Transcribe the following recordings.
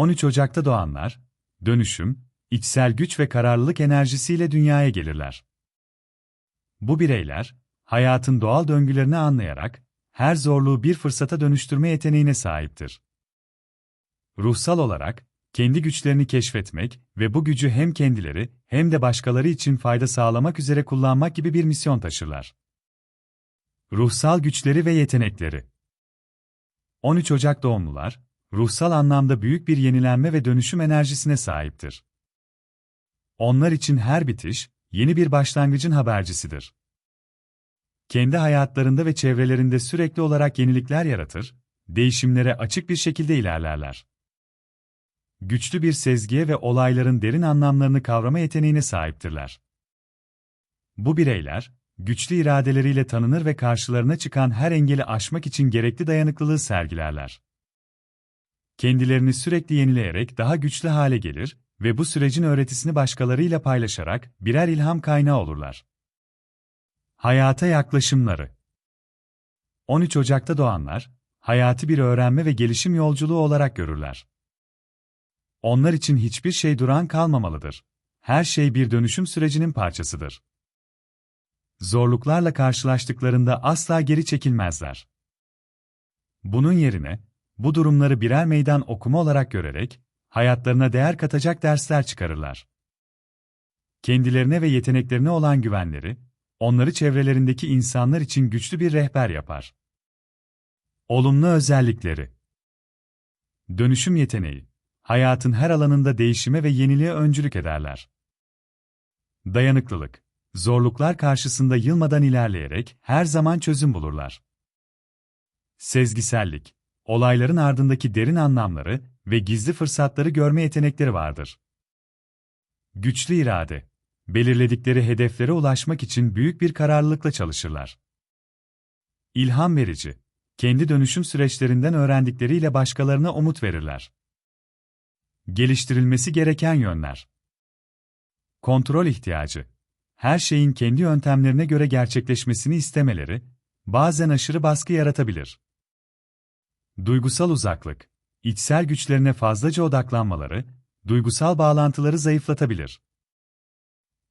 13 Ocak'ta doğanlar, dönüşüm, içsel güç ve kararlılık enerjisiyle dünyaya gelirler. Bu bireyler, hayatın doğal döngülerini anlayarak, her zorluğu bir fırsata dönüştürme yeteneğine sahiptir. Ruhsal olarak, kendi güçlerini keşfetmek ve bu gücü hem kendileri hem de başkaları için fayda sağlamak üzere kullanmak gibi bir misyon taşırlar. Ruhsal güçleri ve yetenekleri 13 Ocak doğumlular, ruhsal anlamda büyük bir yenilenme ve dönüşüm enerjisine sahiptir. Onlar için her bitiş, yeni bir başlangıcın habercisidir. Kendi hayatlarında ve çevrelerinde sürekli olarak yenilikler yaratır, değişimlere açık bir şekilde ilerlerler. Güçlü bir sezgiye ve olayların derin anlamlarını kavrama yeteneğine sahiptirler. Bu bireyler, güçlü iradeleriyle tanınır ve karşılarına çıkan her engeli aşmak için gerekli dayanıklılığı sergilerler. Kendilerini sürekli yenileyerek daha güçlü hale gelir ve bu sürecin öğretisini başkalarıyla paylaşarak birer ilham kaynağı olurlar. Hayata yaklaşımları 13 Ocak'ta doğanlar, hayatı bir öğrenme ve gelişim yolculuğu olarak görürler. Onlar için hiçbir şey duran kalmamalıdır. Her şey bir dönüşüm sürecinin parçasıdır. Zorluklarla karşılaştıklarında asla geri çekilmezler. Bunun yerine, bu durumları birer meydan okuma olarak görerek, hayatlarına değer katacak dersler çıkarırlar. Kendilerine ve yeteneklerine olan güvenleri, onları çevrelerindeki insanlar için güçlü bir rehber yapar. Olumlu özellikleri Dönüşüm yeteneği, hayatın her alanında değişime ve yeniliğe öncülük ederler. Dayanıklılık, zorluklar karşısında yılmadan ilerleyerek her zaman çözüm bulurlar. Sezgisellik, olayların ardındaki derin anlamları ve gizli fırsatları görme yetenekleri vardır. Güçlü irade, belirledikleri hedeflere ulaşmak için büyük bir kararlılıkla çalışırlar. İlham verici, kendi dönüşüm süreçlerinden öğrendikleriyle başkalarına umut verirler. Geliştirilmesi gereken yönler. Kontrol ihtiyacı. Her şeyin kendi yöntemlerine göre gerçekleşmesini istemeleri, bazen aşırı baskı yaratabilir. Duygusal uzaklık. içsel güçlerine fazlaca odaklanmaları, duygusal bağlantıları zayıflatabilir.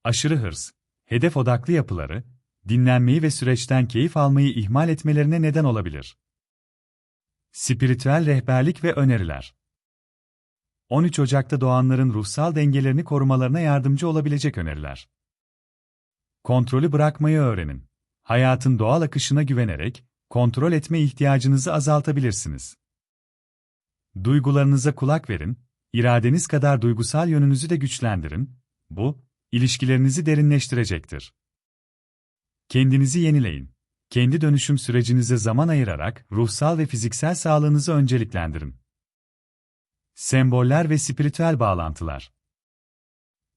Aşırı hırs, hedef odaklı yapıları, dinlenmeyi ve süreçten keyif almayı ihmal etmelerine neden olabilir. Spiritüel rehberlik ve öneriler 13 Ocak'ta doğanların ruhsal dengelerini korumalarına yardımcı olabilecek öneriler. Kontrolü bırakmayı öğrenin. Hayatın doğal akışına güvenerek, kontrol etme ihtiyacınızı azaltabilirsiniz. Duygularınıza kulak verin, iradeniz kadar duygusal yönünüzü de güçlendirin, bu, ilişkilerinizi derinleştirecektir. Kendinizi yenileyin. Kendi dönüşüm sürecinize zaman ayırarak ruhsal ve fiziksel sağlığınızı önceliklendirin. Semboller ve spiritüel bağlantılar.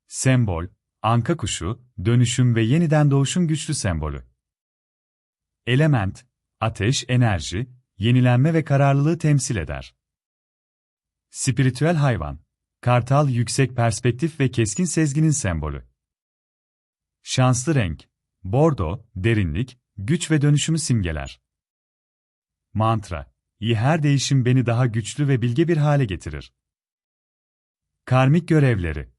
Sembol, anka kuşu, dönüşüm ve yeniden doğuşun güçlü sembolü. Element, ateş, enerji, yenilenme ve kararlılığı temsil eder. Spiritüel hayvan, kartal yüksek perspektif ve keskin sezginin sembolü. Şanslı renk, bordo, derinlik, güç ve dönüşümü simgeler. Mantra, iyi her değişim beni daha güçlü ve bilge bir hale getirir. Karmik görevleri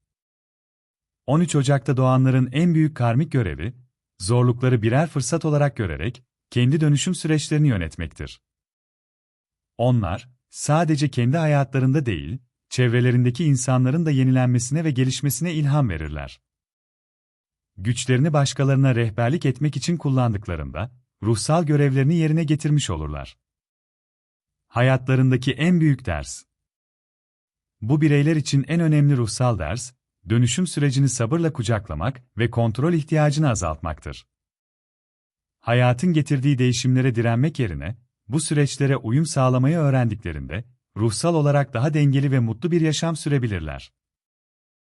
13 Ocak'ta doğanların en büyük karmik görevi, zorlukları birer fırsat olarak görerek, kendi dönüşüm süreçlerini yönetmektir. Onlar, sadece kendi hayatlarında değil, çevrelerindeki insanların da yenilenmesine ve gelişmesine ilham verirler. Güçlerini başkalarına rehberlik etmek için kullandıklarında, ruhsal görevlerini yerine getirmiş olurlar. Hayatlarındaki en büyük ders. Bu bireyler için en önemli ruhsal ders, dönüşüm sürecini sabırla kucaklamak ve kontrol ihtiyacını azaltmaktır. Hayatın getirdiği değişimlere direnmek yerine, bu süreçlere uyum sağlamayı öğrendiklerinde, ruhsal olarak daha dengeli ve mutlu bir yaşam sürebilirler.